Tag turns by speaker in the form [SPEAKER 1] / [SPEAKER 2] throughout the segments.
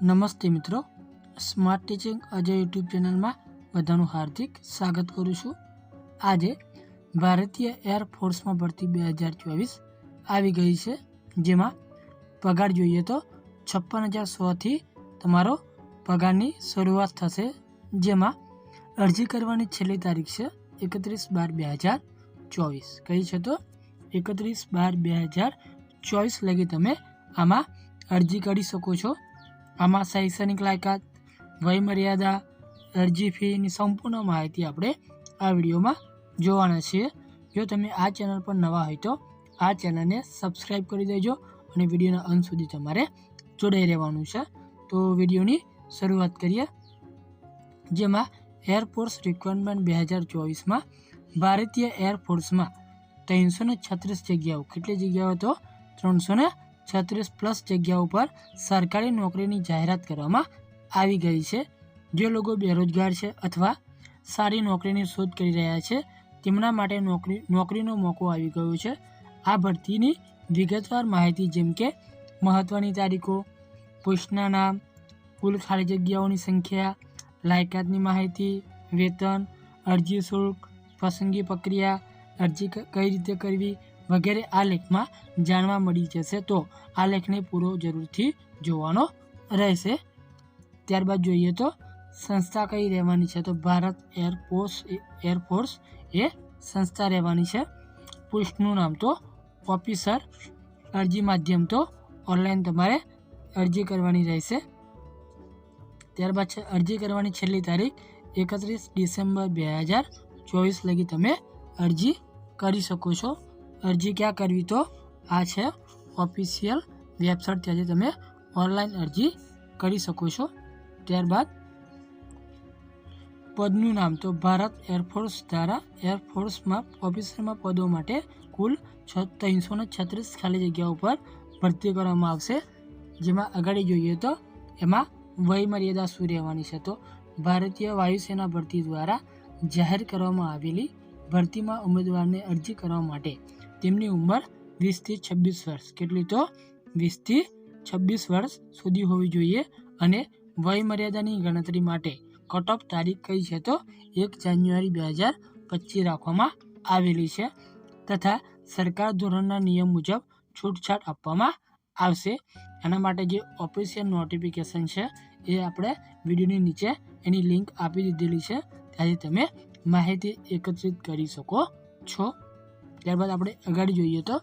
[SPEAKER 1] નમસ્તે મિત્રો. Smart teaching Ajay YouTube ચેનલમાં બધાનું હાર્દિક સ્વાગત કરું છું. આજે ભારતીય એરફોર્સમાં ભરતી બે હજાર ચોવીસ આવી ગઈ છે. જેમાં પગાર જોઈએ તો છપ્પન હજાર સોથી તમારો પગારની શરૂઆત થશે. જેમાં અરજી કરવાની છેલ્લી તારીખ છે એકત્રીસ બાર બે હજાર ચોવીસ. કઈ છે તો એકત્રીસ બાર બે હજાર ચોવીસ લગી તમે આમાં અરજી કરી શકો છો. આમાં શૈક્ષણિક લાયકાત, વયમર્યાદા, અરજી ફીની સંપૂર્ણ માહિતી આપણે આ વિડીયોમાં જોવાના છીએ. જો તમે આ ચેનલ પર નવા હોય તો આ ચેનલને સબસ્ક્રાઈબ કરી દેજો અને વિડીયોના અંત સુધી તમારે જોડાઈ રહેવાનું છે. તો વિડીયોની શરૂઆત કરીએ. જેમાં એરફોર્સ રિક્વાયરમેન્ટ બે હજાર ચોવીસમાં ભારતીય એરફોર્સમાં ત્રણસો ને છત્રીસ જગ્યાઓ, કેટલી જગ્યાઓ તો? ત્રણસો ને છત્રીસ પ્લસ જગ્યાઓ પર સરકારી નોકરીની જાહેરાત કરવામાં આવી ગઈ છે. જે લોકો બેરોજગાર છે અથવા સારી નોકરીની શોધ કરી રહ્યા છે, તેમના માટે નોકરી, નોકરીનો મોકો આવી ગયો છે. આ ભરતીની વિગતવાર માહિતી જેમ કે મહત્ત્વની તારીખો, પોસ્ટના નામ, કુલ ખાલી જગ્યાઓની સંખ્યા, લાયકાતની માહિતી, વેતન, અરજી શુલ્ક, પસંદગી પ્રક્રિયા, અરજી કઈ રીતે કરવી વગેરે આ લેખમાં જાણવા મળી જશે તો આ લેખને પૂરો જરૂરથી જોવાનો રહેશે. ત્યારબાદ જોઈએ તો સંસ્થા કઈ રહેવાની છે? તો ભારત એરફોર્સ એરફોર્સ એ સંસ્થા રહેવાની છે. પોસ્ટનું નામ તો ઓફિસર. અરજી માધ્યમ તો ઓનલાઈન તમારે અરજી કરવાની રહેશે. ત્યારબાદ છે, અરજી કરવાની છેલ્લી તારીખ એકત્રીસ ડિસેમ્બર બે હજાર ચોવીસ લગી તમે અરજી કરી શકો છો. અરજી ક્યાં કરવી તો? આ છે ઓફિશિયલ વેબસાઇટ ત્યાંથી તમે ઓનલાઈન અરજી કરી શકો છો. ત્યારબાદ પદનું નામ તો ભારત એરફોર્સ દ્વારા એરફોર્સમાં ઓફિસરમાં પદો માટે કુલ છ ત્રણસો ને છત્રીસ ખાલી જગ્યાઓ પર ભરતી કરવામાં આવશે. જેમાં આગળ જોઈએ તો એમાં વય મર્યાદા શું રહેવાની છે તો ભારતીય વાયુસેના ભરતી દ્વારા જાહેર કરવામાં આવેલી ભરતીમાં ઉમેદવારને અરજી કરવા માટે તેમની ઉંમર વીસથી છવ્વીસ વર્ષ. કેટલી તો? વીસથી છવ્વીસ વર્ષ સુધી હોવી જોઈએ અને વય મર્યાદાની ગણતરી માટે. કટ તારીખ કઈ છે તો? એક જાન્યુઆરી બે હજાર પચીસ રાખવામાં આવેલી છે તથા સરકાર ધોરણના નિયમ મુજબ છૂટછાટ આપવામાં આવશે. એના માટે જે ઓફિશિયલ નોટિફિકેશન છે એ આપણે વિડીયોની નીચે એની લિંક આપી દીધેલી છે. ત્યાંથી તમે માહિતી એકત્રિત કરી શકો છો. ત્યારબાદ આપણે આગળ જોઈએ તો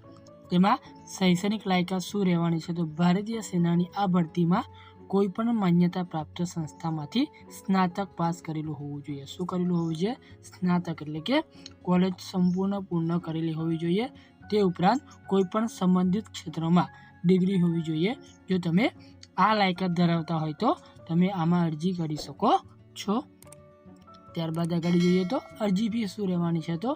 [SPEAKER 1] તેમાં શૈક્ષણિક લાયકાત શું રહેવાની છે તો ભારતીય સેનાની આ ભરતીમાં કોઈ પણ માન્યતા પ્રાપ્ત સંસ્થામાંથી સ્નાતક પાસ કરેલું હોવું જોઈએ. શું કરેલું હોવું જોઈએ? સ્નાતક એટલે કે કોલેજ સંપૂર્ણ પૂર્ણ કરેલી હોવી જોઈએ. તે ઉપરાંત કોઈ પણ સંબંધિત ક્ષેત્રમાં ડિગ્રી હોવી જોઈએ. જો તમે આ લાયકાત ધરાવતા હોય તો તમે આમાં અરજી કરી શકો છો. ત્યારબાદ આગળ જોઈએ તો અરજી ફી શું રહેવાની છે તો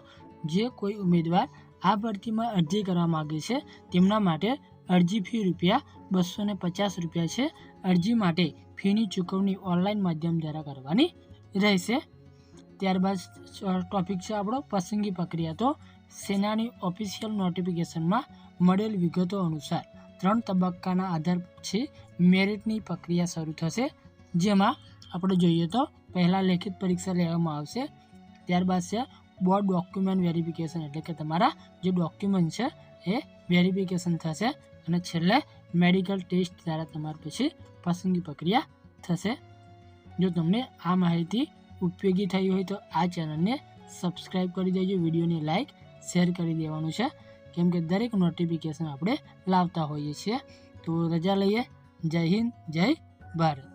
[SPEAKER 1] જે કોઈ ઉમેદવાર આ ભરતીમાં અરજી કરવા માગે છે, તેમના માટે અરજી ફી રૂપિયા બસો ને પચાસ રૂપિયા છે. અરજી માટે ફીની ચૂકવણી ઓનલાઈન માધ્યમ દ્વારા કરવાની રહેશે. ત્યારબાદ ટોપિક છે આપણો પસંદગી પ્રક્રિયા. તો સેનાની ઓફિશિયલ નોટિફિકેશનમાં મળેલ વિગતો અનુસાર ત્રણ તબક્કાના આધાર છે. મેરિટની પ્રક્રિયા શરૂ થશે, જેમાં આપણે જોઈએ તો પહેલાં લેખિત પરીક્ષા લેવામાં આવશે, ત્યારબાદ છે બોર્ડ ડોક્યુમેન્ટ વેરિફિકેશન એટલે કે તમારા જે ડોક્યુમેન્ટ છે એ વેરિફિકેશન થશે અને છેલ્લે મેડિકલ ટેસ્ટ દ્વારા તમારી પછી પસંદગી પ્રક્રિયા થશે. જો તમને આ માહિતી ઉપયોગી થઈ હોય તો આ ચેનલને સબસ્ક્રાઈબ કરી દેજો, વિડીયોને લાઇક શેર કરી દેવાનું છે. કેમ કે દરેક નોટિફિકેશન આપણે લાવતા હોઈએ છીએ. તો રજા લઈએ. જય હિન્દ, જય ભારત.